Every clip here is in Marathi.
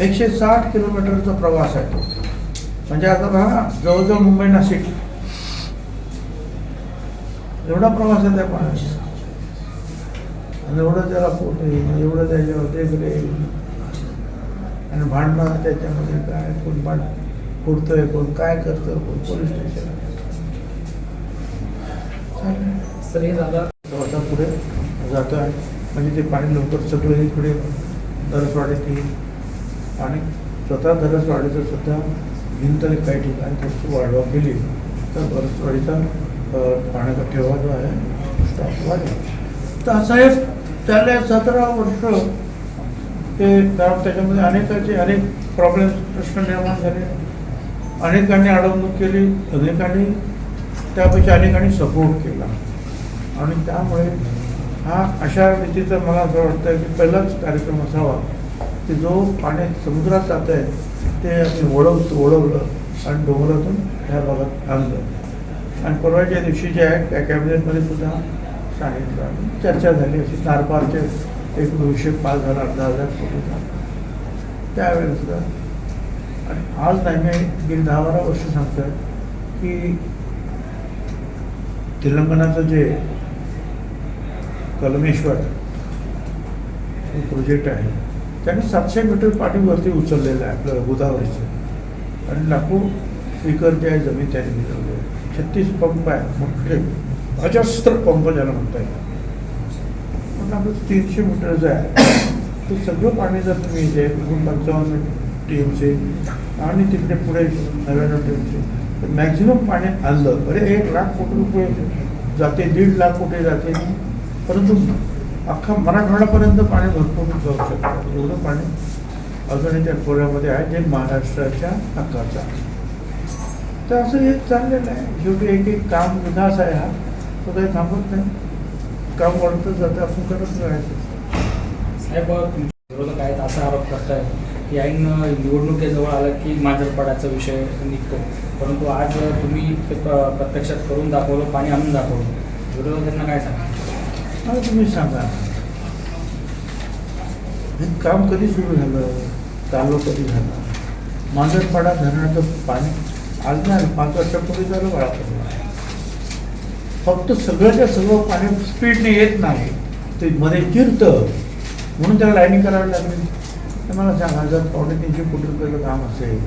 एकशे साठ किलोमीटरचा प्रवास आहे. तो म्हणजे आता बघा जवळजवळ मुंबई नाशिक. एवढा प्रवास आहे त्या पाण्याचा आणि एवढं त्याला पोट येईल एवढं त्याच्यावर देखरे आणि भांडणं त्याच्यामध्ये काय कोण भांड फोडतंय कोण काय करतं कोण पोलीस स्टेशन पुढे जातो आहे म्हणजे ते पाणी लवकर सगळं इकडे दरसवाडीत येईल आणि स्वतः दरसवाडीचं सुद्धा भिंत काही ठिकाणी थोडीशी वाढवा केली. तर दरसवाडीचा पाण्याचा ठेवा जो आहे स्टॉक वाढेल. तर सतरा वर्ष ते कारण त्याच्यामध्ये अनेकाचे अनेक प्रॉब्लेम्स प्रश्न निर्माण झाले. अनेकांनी अडवणूक केली अनेकांनी त्यापेक्षा अनेकांनी सपोर्ट केला. आणि त्यामुळे हा अशा रीतीचा मला असं वाटतं की पहिलाच कार्यक्रम असावा. की जो पाणी समुद्रात जात आहे ते आम्ही ओढवतो ओढवलं आणि डोंगरातून ह्या भागात आणलं. आणि परवाच्या दिवशी जे आहे त्या कॅबिनेटमध्ये सुद्धा सांगितलं. आणि चर्चा झाली. अशी नारपारचे एक दोनशे पाच झाला अर्धा हजार कोटीचा त्यावेळेस सुद्धा आणि आज नाही मी गेली दहा बारा वर्ष सांगतो की तेलंगणाचं जे कलमेश्वर प्रोजेक्ट आहे त्यांनी सातशे मीटर पाणी वरती उचललेलं आहे आपलं गोदावरीचं. आणि लाखो एकर जे आहे जमीन त्याने मिळवली आहे. छत्तीस पंप आहे मोठे. अजस्त्र पंप ज्याला म्हणता येईल. पण आपलं तीनशे मीटर जे आहे ते सगळं पाणी जर तुम्ही जे एकूण पंचावन्न टी आणि तिकडे पुढे नव्याण्णव टी तर मॅक्झिमम पाणी आणलं. बरे एक लाख कोटी रुपये जाते दीड लाख कोटी जाते. परंतु अख्खा मराठवाड्यापर्यंत पाणी भरपूर जाऊ शकतं. एवढं पाणी अजूनही त्या खोऱ्यामध्ये आहे जे महाराष्ट्राच्या हक्काचं तर असं हे चाललेलं आहे. शेवटी एक एक काम विकास आहे हा. तो काही थांबत नाही. काम वाढतं जातं. आपण करत राहायचं. साहेब तुमचे विरोधक आहेत असा आरोप करताय की ऐन निवडणुकीजवळ आलं की मांजरपाडाचा विषय निघतो. परंतु आज तुम्ही ते प्रत्यक्षात करून दाखवलं पाणी आणून दाखवलं. विरोधकांना काय सांगा मला तुम्ही सांगा. हे काम कधी सुरू झालं? चालू कधी झालं? मांजरपाडा धरणाचं पाणी आज नाही पाच वर्षापूर्वी झालं बाळापूर फक्त सगळ्याच्या सगळं पाणी स्पीडने येत नाही. ते मध्ये चिरतं म्हणून त्याला लाईनिंग करावी लागली. तर मला सांगा जर पावणे तीनशे कोटी रुपयाचं काम असेल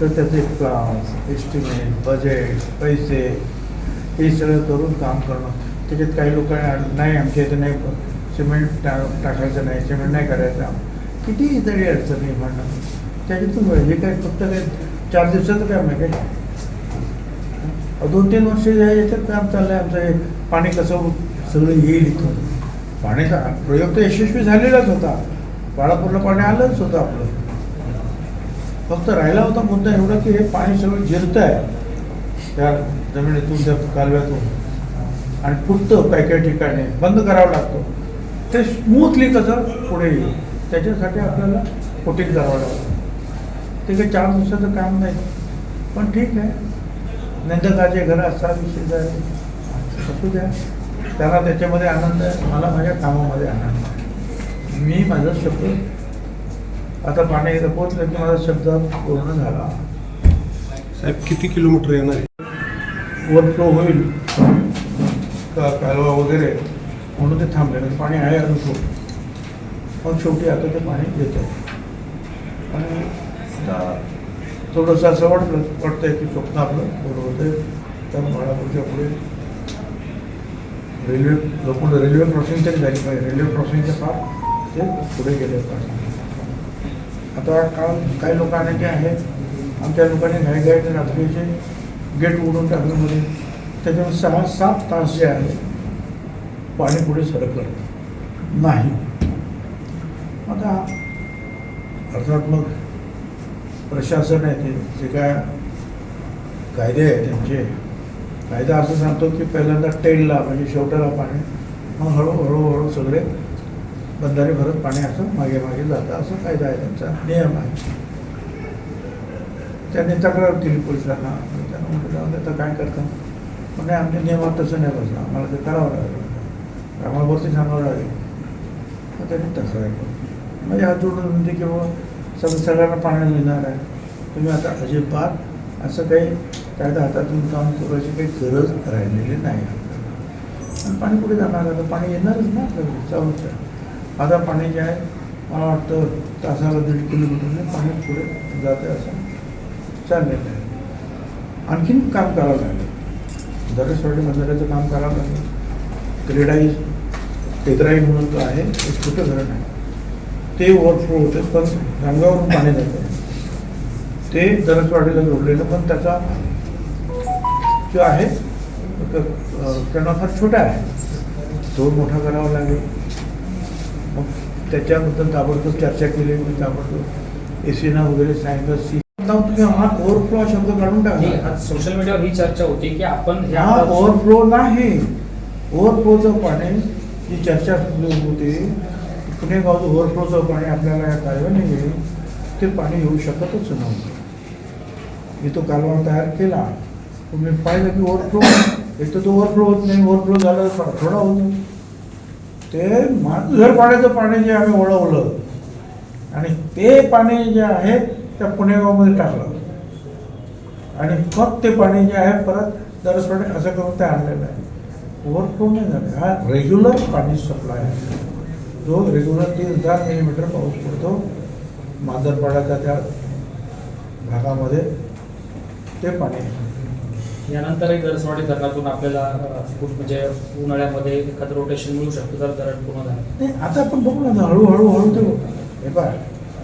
तर त्याचे प्लान एस्टिमेट बजेट पैसे हे सगळं करून काम करणं त्याच्यात काही लोकांनी नाही आमच्या इथे नाही सिमेंट टा टाकायचं नाही सिमेंट नाही करायचं. किती तरी अडचणी म्हणणं त्याच्यातून हे काय फक्त काय चार दिवसाचं काम आहे काय? दोन तीन वर्ष याच्यात काम चाललं आहे आमचं. हे पाणी कसं सगळं येईल इथून? पाण्याचा प्रयोग तर यशस्वी झालेलाच होता. बाळापूरला पाणी आलंच होतं आपलं. फक्त राहिला होता मुद्दा एवढा की हे पाणी सगळं जिरत आहे त्या जमिनीतून त्या कालव्यातून. आणि फुटतं काही काही ठिकाणी बंद करावं लागतं. ते स्मूथली कसं पुढे येईल. त्याच्यासाठी आपल्याला कोटिंग करावं लागतं. ते काही चार दिवसाचं काम नाही. पण ठीक आहे. नंदकाचे घर असतात विषय आहे. असू द्या. त्याला त्याच्यामध्ये आनंद आहे. मला माझ्या कामामध्ये आनंद आहे. मी माझा शब्द आता पाणी एकदा पोचलं की माझा शब्द पूर्ण झाला. साहेब किती किलोमीटर येणार आहे? ओव्हरफ्लो होईल. कालवा वगैरे म्हणून ते थांबले म्हणजे पाणी आहे अजून खूप. मग शेवटी आता ते पाणी येतं आणि आता थोडंसं असं वाटलं वाटतंय की स्वप्न आपलं बरोबर आहे. तर बाळापूरच्या पुढे म्हणजे रेल्वे लोकं रेल्वे क्रॉसिंग तरी झाली पाहिजे. रेल्वे क्रॉसिंगच्या फार ते पुढे गेले पाहिजे आता काल काही लोकांना जे आहे आमच्या लोकांनी घाई घाई रात्रीचे गेट उघडून मध्ये. त्याच्यावर सहा सात तास जे आहे पाणी पुढे सरकलं. नाही. आता अर्थात मग प्रशासन आहे ते जे काय कायदे आहे त्यांचे कायदा असं सांगतो की पहिल्यांदा टेलला म्हणजे शेवटाला पाणी. मग हळूहळू हळू सगळे बंधारे भरत पाणी असं मागे मागे जातं. असं कायदा आहे त्यांचा नियम आहे. त्यांनी तक्रार केली पोलिसांना त्यांना म्हटलं आता काय करता? म्हणजे आमच्या नियमात तसं नाही बसलं. आम्हाला ते करावं लागेल. आम्हाला वरती सांगावं लागेल. मग त्यांनी तसं ऐकलं म्हणजे हात जोडून म्हणते की बाबा सगळं सगळ्यांना पाण्याला येणार आहे. तुम्ही आता अजिबात असं काही कायदा हातातून काम करायची काही गरज राहिलेली नाही. आणि पाणी कुठे जाणार? आता पाणी येणारच ना आपल्याकडे. चालूच आता पाणी जे आहे मला वाटतं तासाला दीड किलोमीटरने पाणी पुढे जाते असं चाललेलं आहे. आणखीन काम करावं लागेल. दरसवाडी मंदिराचं काम करावं लागेल. क्रीडाई पेदराई म्हणून जो आहे ते छोटं धरण आहे. ते ओव्हरफ्लो होते पण रंगावरून पाणी जातं. ते दरसवाडीला जोडलेलं पण त्याचा जो आहे त्यांना फार छोटा आहे. तो मोठा करावा लागेल. मग त्याच्याबद्दल ताबडतोब चर्चा केली मी ताबडतोब ए सीना वगैरे सायन्स सी तुम्ही हा ओव्हरफ्लो शब्द काढून टाका. आज सोशल मीडियावर ही चर्चा होती की आपण ह्या हा ओव्हरफ्लो नाही. ओव्हरफ्लोचं पाणी जी चर्चा होती पुणे गावचं ओव्हरफ्लोचं पाणी आपल्याला या कालव्याने येईल ते पाणी येऊ शकतच नव्हतं. मी तो कालवा तयार केला. तुम्ही पाहिलं की ओव्हरफ्लो एक तर तो ओव्हरफ्लो होत नाही ओव्हरफ्लो झालं तर थोडा होतो ते मांजर पाण्याचं पाणी जे आम्ही वळवलं आणि ते पाणी जे आहे त्या पुणेगावमध्ये टाकलं. आणि मग ते पाणी जे आहे परत दरसपणे असं करून ते आणलेलं आहे. ओव्हरफ्लो नाही झालं. हा रेग्युलर पाणी सप्लाय आहे. जो रेग्युलर तीन हजार मिलीमीटर पाऊस पडतो मांजरपाड्याच्या त्या भागामध्ये ते पाणी यानंतरही गरजवाडी धरणातून आपल्याला खूप म्हणजे उन्हाळ्यामध्ये एखादं रोटेशन मिळू शकतं जर धरण पूर्ण झालं. नाही आता आपण बघू ना हळूहळू हळू ते. हे पहा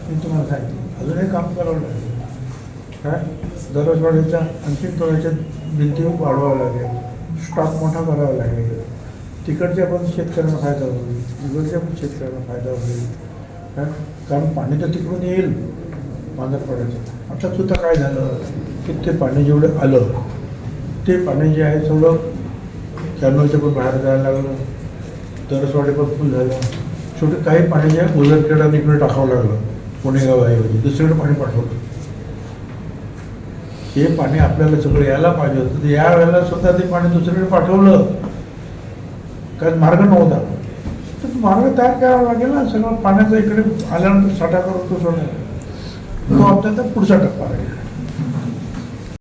मी तुम्हाला सांगितलं अजूनही काम करावं लागेल. काय? दररोजवाडीच्या आणखीन थोड्याच्या भिंती वाढवावं लागेल. स्टॉक मोठा करावा लागेल. तिकडच्या पण शेतकऱ्यांना फायदा होईल. इकडच्या पण शेतकऱ्यांना फायदा होईल. काय? कारण पाणी तर तिकडून येईल. मांजरपाड्याचं आता सुद्धा काय झालं? की ते पाणी जेवढं आलं ते पाणी जे आहे थोडं कॅनलच्या पण बाहेर जायला लागलं. दरसवाडे पण फुल झालं. छोटे काही पाणी जे आहे उलटखेडा इकडे टाकावं लागलं. पुणे गाव आहे दुसरीकडे पाणी पाठवलं हे पाणी आपल्याला सगळं यायला पाहिजे होतं. तर या वेळेला सुद्धा ते पाणी दुसरीकडे पाठवलं. कारण मार्ग नव्हता. तर मार्ग तयार करावा लागेल ना. सगळं पाण्याचा इकडे आल्यानंतर साठा करून तो सोडायला तो आपल्याला पुढचा टप्पा राहील